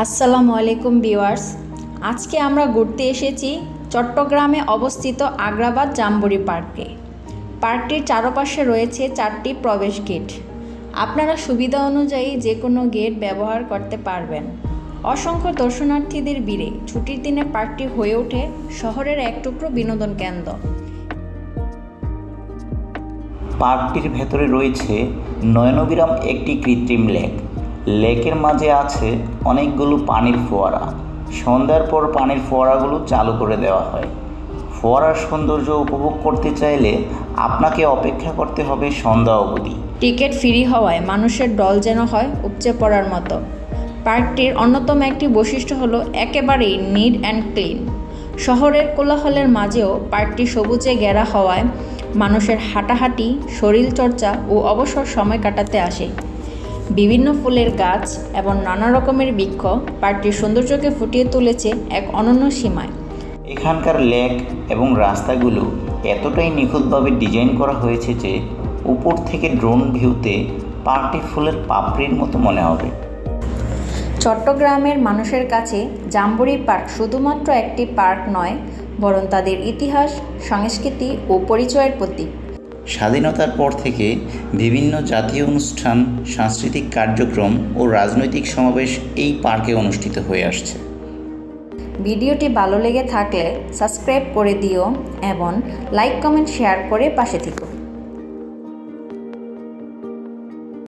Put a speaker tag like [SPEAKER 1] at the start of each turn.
[SPEAKER 1] আসসালামু আলাইকুম ভিউয়ার্স। আজকে আমরা ঘুরতে এসেছি চট্টগ্রামে অবস্থিত আগ্রাবাদ জাম্বুরি পার্কে। পার্কটির চারপাশে রয়েছে চারটি প্রবেশ গেট। আপনারা সুবিধা অনুযায়ী যে কোনো গেট ব্যবহার করতে পারবেন। অসংখ্য দর্শনার্থীদের ভিড়ে ছুটির দিনে পার্কটি হয়ে ওঠে শহরের এক টুকরো বিনোদন কেন্দ্র।
[SPEAKER 2] পার্কটির ভেতরে রয়েছে নয়নবিরাম একটি কৃত্রিম লেক। লেকের মাঝে আছে অনেকগুলো পানির ফোয়ারা। সন্ধ্যার পর পানির ফোয়ারাগুলো চালু করে দেওয়া হয়। ফোয়ারার সৌন্দর্য উপভোগ করতে চাইলে আপনাকে অপেক্ষা করতে হবে সন্ধ্যা অবধি।
[SPEAKER 1] টিকিট ফ্রি হওয়ায় মানুষের দল যেন হয়, উপচে পড়ার মতো। পার্কটির অন্যতম একটি বৈশিষ্ট্য হলো একেবারেই নিট অ্যান্ড ক্লিন শহরের কোলাহলের মাঝেও পার্কটি সবুজে ঘেরা হওয়ায় মানুষের হাঁটাহাঁটি, শরীরচর্চা ও অবসর সময় কাটাতে আসে। বিভিন্ন ফুলের গাছ এবং নানা রকমের বৃক্ষ পার্কটির সৌন্দর্যকে ফুটিয়ে তুলেছে এক অনন্য সীমায়।
[SPEAKER 2] এখানকার লেক এবং রাস্তাগুলো এতটাই নিখুঁতভাবে ডিজাইন করা হয়েছে যে উপর থেকে ড্রোন ভিউতে পার্কটি ফুলের পাপড়ির মতো মনে হবে।
[SPEAKER 1] চট্টগ্রামের মানুষের কাছে জাম্বুরি পার্ক শুধুমাত্র একটি পার্ক নয় বরং তাদের ইতিহাস সংস্কৃতি ও পরিচয়ের প্রতীক।
[SPEAKER 2] স্বাধীনতার পর থেকে বিভিন্ন জাতীয় অনুষ্ঠান, সাংস্কৃতিক কার্যক্রম ও রাজনৈতিক সমাবেশ এই পার্কে অনুষ্ঠিত হয়ে আসছে।
[SPEAKER 1] ভিডিওটি ভালো লেগে থাকলে সাবস্ক্রাইব করে দিও এবং লাইক, কমেন্ট, শেয়ার করে পাশে থেকো।